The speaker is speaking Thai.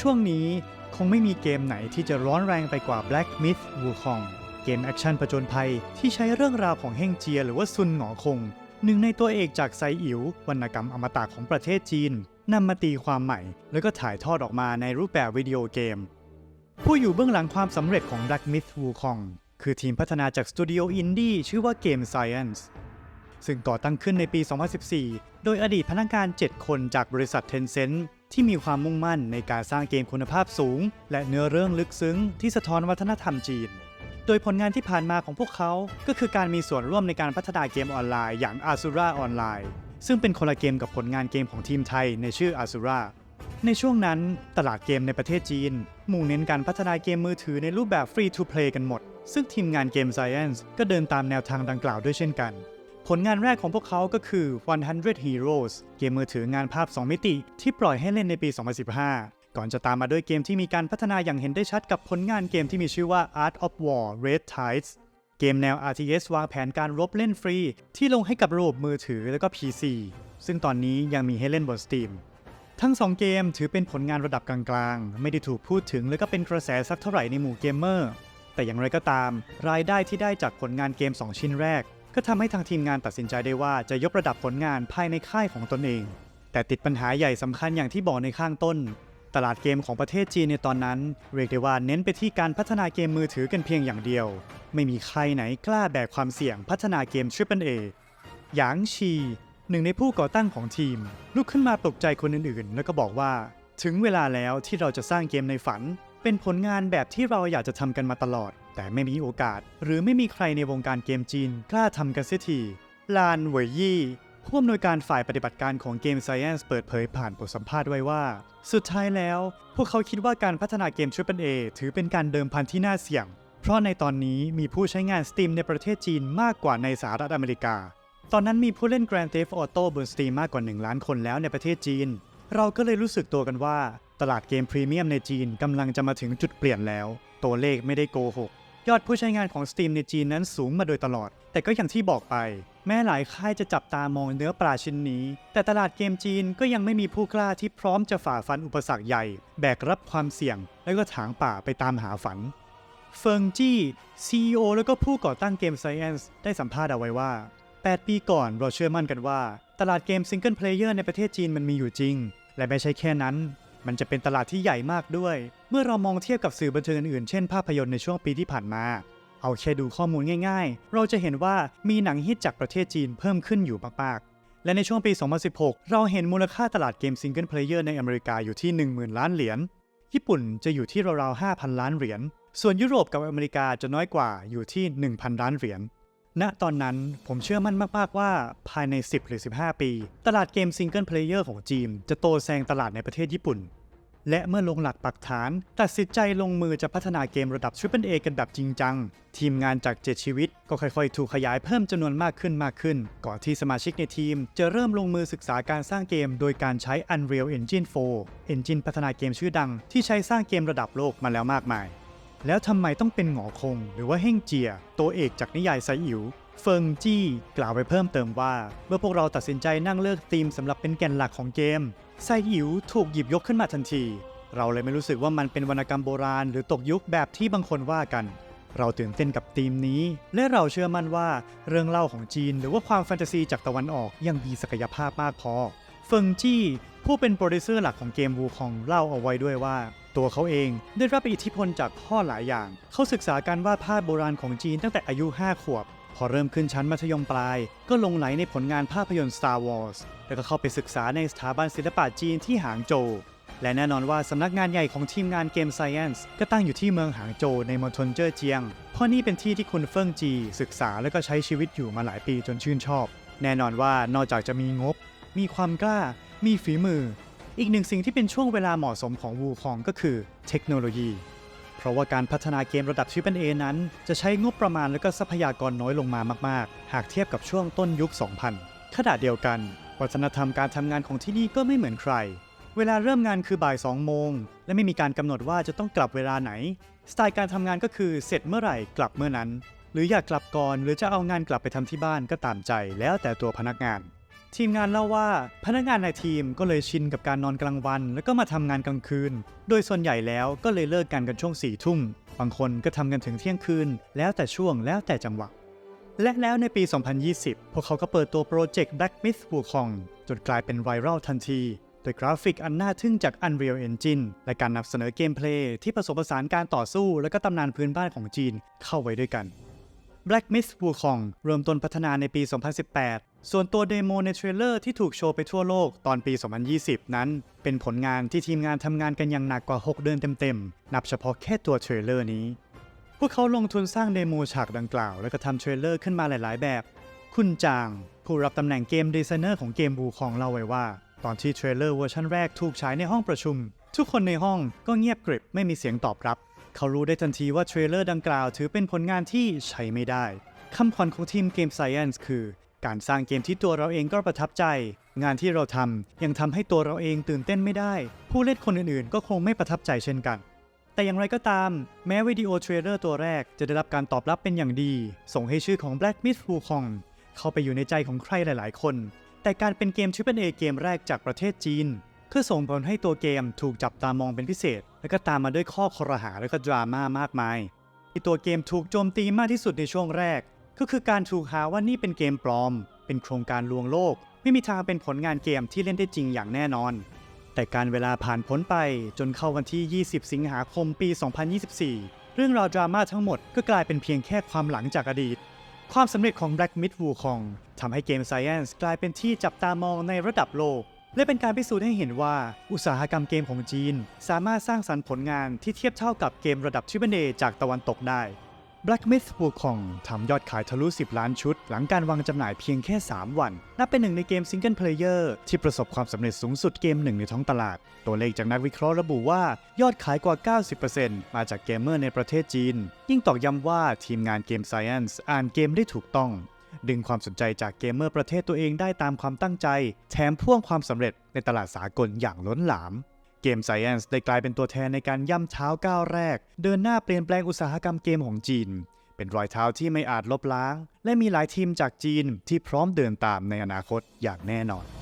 ช่วงนี้คงไม่มีเกมไหนที่จะร้อนแรงไปกว่า Black Myth Wukong เกมแอคชั่นผจญภัยที่ใช้เรื่องราวของเฮงเจียหรือว่าซุนหงอคง หนึ่งในตัวเอกจากไซอิ๋ววรรณกรรมอมตะของประเทศจีนนำมาตีความใหม่ แล้วก็ถ่ายทอดออกมาในรูปแบบวิดีโอเกม ผู้อยู่เบื้องหลังความสำเร็จของ Black Myth Wukong คือทีมพัฒนาจากสตูดิโออินดี้ชื่อว่า Game Science ซึ่งก่อตั้งขึ้นในปี 2014 โดยอดีตพนักงาน 7 คนจากบริษัท Tencent ที่มีความมุ่งมั่นในการสร้างเกมคุณภาพสูง และเนื้อเรื่องลึกซึ้งที่สะท้อนวัฒนธรรมจีน โดยผลงานที่ผ่านมาของพวกเขา ก็คือการมีส่วนร่วมในการพัฒนาเกมออนไลน์อย่าง Asura Online ซึ่งเป็นคนละเกมกับผลงานเกมของทีมไทยในชื่อ Asura ในช่วงนั้นตลาดเกมในประเทศจีน มุ่งเน้นการพัฒนาเกมมือถือในรูปแบบ Free to Play กันหมด ซึ่งทีมงานเกม Science ก็เดินตามแนวทางดังกล่าวด้วยเช่นกัน ผลงานแรกของพวกเขาก็คือ 100 Heroes เกมมือถืองานภาพ 2 มิติ ที่ปล่อยให้เล่นในปี 2015 ก่อนจะตามมาด้วยเกมที่มีการพัฒนาอย่างเห็นได้ชัดกับผลงานเกมที่มีชื่อว่า Art of War Red Tides เกมแนว RTS วางแผนการรบเล่นฟรี ที่ลงให้กับระบบมือถือและก็ PC ซึ่งตอนนี้ยังมีให้เล่นบน Steam ทั้ง 2 เกมถือเป็นผลงานระดับกลางๆ ไม่ได้ถูกพูดถึงและก็เป็นกระแสสักเท่าไหร่ในหมู่เกมเมอร์ แต่อย่างไรก็ตาม รายได้ที่ได้จากผลงานเกม 2 ชิ้นแรก ก็ทำให้ทางทีมงานตัดสินใจได้ว่าจะยกระดับผลงานภายในค่ายของตนเอง แต่ติดปัญหาใหญ่สำคัญอย่างที่บอกในข้างต้น ตลาดเกมของประเทศจีนในตอนนั้น เรียกได้ว่าเน้นไปที่การพัฒนาเกมมือถือกันเพียงอย่างเดียว ไม่มีใครไหนกล้าแบกความเสี่ยงพัฒนาเกม Triple A หยางชีหนึ่งในผู้ก่อตั้งของทีม ลุกขึ้นมาปลุกใจคนอื่นๆ แล้วก็บอกว่า ถึงเวลาแล้วที่เราจะสร้างเกมในฝัน เป็นผลงานแบบที่เราอยากจะทำกันมาตลอด แต่ไม่มีโอกาส หรือไม่มีใครในวงการเกมจีนกล้าทำกันเสียทีลานเหวยยี่ผู้อำนวยการฝ่ายปฏิบัติการของ Game Science เปิดเผยผ่านบทสัมภาษณ์ไว้ว่า สุดท้ายแล้ว พวกเขาคิดว่าการพัฒนาเกม Triple A ถือเป็นการเดิมพันที่น่าเสี่ยง เพราะในตอนนี้มีผู้ใช้งาน Steam ในประเทศจีนมากกว่าในสหรัฐอเมริกา ตอนนั้นมีผู้เล่น Grand Theft Auto บน Steam มากกว่า 1 ล้านคนแล้วในประเทศจีน เราก็เลยรู้สึกตัวกันว่า ตลาดเกมพรีเมียมในจีนกำลังจะมาถึงจุดเปลี่ยนแล้ว ตัวเลขไม่ได้โกหก ยอดผู้ใช้งานของ Steam ในจีนนั้นสูงมาโดยตลอด แต่ก็อย่างที่บอกไป แม้หลายค่ายจะจับตามองเนื้อปลาชิ้นนี้ แต่ตลาดเกมจีนก็ยังไม่มีผู้กล้าที่พร้อมจะฝ่าฟันอุปสรรคใหญ่ แบกรับความเสี่ยง และก็ถางป่าไปตามหาฝันเฟิงจี้ CEO แล้วก็ผู้ก่อตั้งเกม Science ได้สัมภาษณ์เอาไว้ว่า 8 ปีก่อนเราเชื่อมั่นกันว่า ตลาดเกมซิงเกิลเพลเยอร์ในประเทศจีนมันมีอยู่จริง และไม่ใช่แค่นั้น มันจะเป็นตลาดที่ใหญ่มากด้วย เมื่อเรามองเทียบกับสื่อบันเทิงอื่นๆ เช่นภาพยนตร์ในช่วงปีที่ผ่านมา เอาแค่ดูข้อมูลง่าย ๆ เราจะเห็นว่ามีหนังฮิตจากประเทศจีนเพิ่มขึ้นอยู่มากๆ และในช่วงปี 2016 เราเห็นมูลค่าตลาดเกมซิงเกิลเพลเยอร์ในอเมริกาอยู่ที่ 10,000 ล้านเหรียญ ญี่ปุ่นจะอยู่ที่ราวๆ 5,000 ล้านเหรียญ ส่วนยุโรปกับอเมริกาจะน้อยกว่าอยู่ที่ 1,000 ล้านเหรียญ ณตอนนั้นผมเชื่อมั่นมาก ๆ ว่าภายใน 10 หรือ 15 ปี ตลาดเกมซิงเกิลเพลเยอร์ของจีนจะโตแซงตลาดในประเทศญี่ปุ่น และเมื่อลงหลักปักฐาน ตัดสินใจลงมือจะพัฒนาเกมระดับ Triple A กันแบบจริงจัง ทีมงานจาก 7 ชีวิต ก็ค่อย ๆ ถูกขยายเพิ่มจำนวนมากขึ้นมากขึ้น ก่อนที่สมาชิกในทีม จะเริ่มลงมือศึกษาการสร้างเกม โดยการใช้ Unreal Engine 4 Engine พัฒนาเกมชื่อดัง ที่ใช้สร้างเกมระดับโลกมาแล้วมากมาย แล้วทำไมต้องเป็นหงอคง หรือว่าเฮ่งเจีย ตัวเอกจากนิยายไซอิ๋วเฟิงจี้กล่าวไปเพิ่มเติมว่า เมื่อพวกเราตัดสินใจนั่งเลือกธีมสำหรับเป็นแก่นหลักของเกมไซอิ๋วถูกหยิบยกขึ้นมาทันที เราเลยไม่รู้สึกว่ามันเป็นวรรณกรรมโบราณ หรือตกยุคแบบที่บางคนว่ากัน เราตื่นเต้นกับธีมนี้ และเราเชื่อมั่นว่าเรื่องเล่าของจีน หรือว่าความแฟนตาซีจากตะวันออกยังมีศักยภาพมากพอเฟิงจี้ผู้เป็นโปรดิวเซอร์หลักของเกมวูคองเล่าเอาไว้ด้วยว่า ตัวเขาเอง ได้รับอิทธิพลจากพ่อหลายอย่าง เขาศึกษาการวาดภาพโบราณของจีนตั้งแต่อายุ 5 ขวบ พอเริ่มขึ้นชั้นมัธยมปลาย ก็ลงไหลในผลงานภาพยนตร์ Star Wars แล้วก็เข้าไปศึกษาในสถาบันศิลปะจีนที่หางโจวและแน่นอนว่าสำนักงานใหญ่ของทีมงานเกม Science ก็ตั้งอยู่ที่เมืองหางโจวในมณฑลเจ้อเจียง เพราะนี่เป็นที่ที่คุณเฟิงจี ศึกษาและก็ใช้ชีวิตอยู่มาหลายปีจนชื่นชอบ แน่นอนว่านอกจากจะมีงบ มีความกล้า มีฝีมือ อีกหนึ่งสิ่งที่เป็นช่วงเวลาเหมาะสมของวูคองก็คือเทคโนโลยี เพราะว่าการพัฒนาเกมระดับ Triple A นั้น จะใช้งบประมาณและก็ทรัพยากรน้อยลงมามาก ๆ หากเทียบกับช่วงต้นยุค 2000 ขณะเดียวกัน วัฒนธรรมการทำงานของที่นี่ก็ไม่เหมือนใคร เวลาเริ่มงานคือบ่าย 2 โมง และไม่มีการกำหนดว่าจะต้องกลับเวลาไหน สไตล์การทำงานก็คือเสร็จเมื่อไหร่กลับเมื่อนั้น หรืออยากกลับก่อนหรือจะเอางานกลับไปทำที่บ้านก็ตามใจ แล้วแต่ตัวพนักงาน ทีมงานเล่าว่าพนักงานในทีมก็เลยชินกับการนอนกลางวัน แล้วก็มาทำงานกลางคืน โดยส่วนใหญ่แล้วก็เลยเลิกกันกันช่วงสี่ทุ่มบางคนก็ทำกันถึงเที่ยงคืน แล้วแต่ช่วงแล้วแต่จังหวะและแล้วในปี 2020 พวกเขาก็เปิดตัวโปรเจกต์ Black Myth Wukong จนกลายเป็นไวรัลทันที โดยกราฟิกอันน่าทึ่งจาก Unreal Engine และการนำเสนอเกมเพลย์ที่ผสมผสานการต่อสู้และก็ตำนานพื้นบ้านของจีนเข้าไว้ด้วยกัน Black Myth Wukong เริ่มต้นพัฒนาในปี 2018 ส่วนตัวเดโมในเทรลเลอร์ที่ถูกโชว์ไปทั่วโลกตอนปี 2020 นั้น เป็นผลงานที่ทีมงานทำงานกันอย่างหนักกว่า 6 เดือนเต็มๆ นับเฉพาะแค่ตัวเทรลเลอร์นี้ พวกเขาลงทุนสร้างเดโมฉากดังกล่าว แล้วก็ทำเทรลเลอร์ขึ้นมาหลายๆ แบบ คุณจาง ผู้รับตำแหน่งเกมดีไซเนอร์ของเกมบูคองเล่าไว้ว่า ตอนที่เทรลเลอร์เวอร์ชันแรกถูกฉายในห้องประชุม ทุกคนในห้องก็เงียบกริบไม่มีเสียงตอบรับ เขารู้ได้ทันทีว่าเทรลเลอร์ดังกล่าวถือเป็นผลงานที่ใช้ไม่ได้คำขวัญของทีมเกม Science คือ การสร้างเกมที่ตัวเราเองก็ประทับใจ งานที่เราทำยังทำให้ตัวเราเองตื่นเต้นไม่ได้ ผู้เล่นคนอื่นๆ ก็คงไม่ประทับใจเช่นกัน แต่อย่างไรก็ตาม แม้วิดีโอเทรลเลอร์ตัวแรกจะได้รับการตอบรับเป็นอย่างดี ส่งให้ชื่อของ Black Myth Wukong เข้าไปอยู่ในใจของใครหลาย ๆ คน แต่การเป็นเกม Triple A เกมแรกจากประเทศจีน ก็ส่งผลให้ตัวเกมถูกจับตามองเป็นพิเศษ และก็ตามมาด้วยข้อคอรหาและก็ดราม่ามากมายที่ตัวเกมถูกโจมตีมากที่สุดในช่วงแรก ก็คือการถูกหาว่านี่เป็นเกมปลอม เป็นโครงการลวงโลก ไม่มีทางเป็นผลงานเกมที่เล่นได้จริงอย่างแน่นอน แต่การเวลาผ่านพ้นไปจนเข้าวันที่ 20 สิงหาคมปี 2024 เรื่องราวดราม่าทั้งหมดก็กลายเป็นเพียงแค่ความหลังจากอดีต ความสำเร็จของ Black Myth Wukong ทำให้เกม Science กลายเป็นที่จับตามองในระดับโลก และเป็นการพิสูจน์ให้เห็นว่า อุตสาหกรรมเกมของจีน สามารถสร้างสรรค์ผลงานที่เทียบเท่ากับเกมระดับ Triple A จากตะวันตกได้ Black Myth Wukong ทำยอดขายทะลุ 10 ล้านชุด หลังการวางจำหน่ายเพียงแค่ 3 วัน นับเป็นหนึ่งในเกมซิงเกิลเพลเยอร์ที่ประสบความสำเร็จสูงสุดเกมหนึ่งในท้องตลาด ตัวเลขจากนักวิเคราะห์ระบุว่ายอดขายกว่า 90%มาจากเกมเมอร์ในประเทศจีน ยิ่งตอกย้ำว่าทีมงานเกม Science อ่านเกมได้ถูกต้อง ดึงความสนใจจากเกมเมอร์ประเทศตัวเองได้ตามความตั้งใจ แถมพ่วงความสำเร็จในตลาดสากลอย่างล้นหลาม เกม Science ได้กลายเป็นตัวแทนในการย่ำเท้าก้าวแรก เดินหน้าเปลี่ยนแปลงอุตสาหกรรมเกมของจีน เป็นรอยเท้าที่ไม่อาจลบล้าง และมีหลายทีมจากจีนที่พร้อมเดินตามในอนาคตอย่างแน่นอน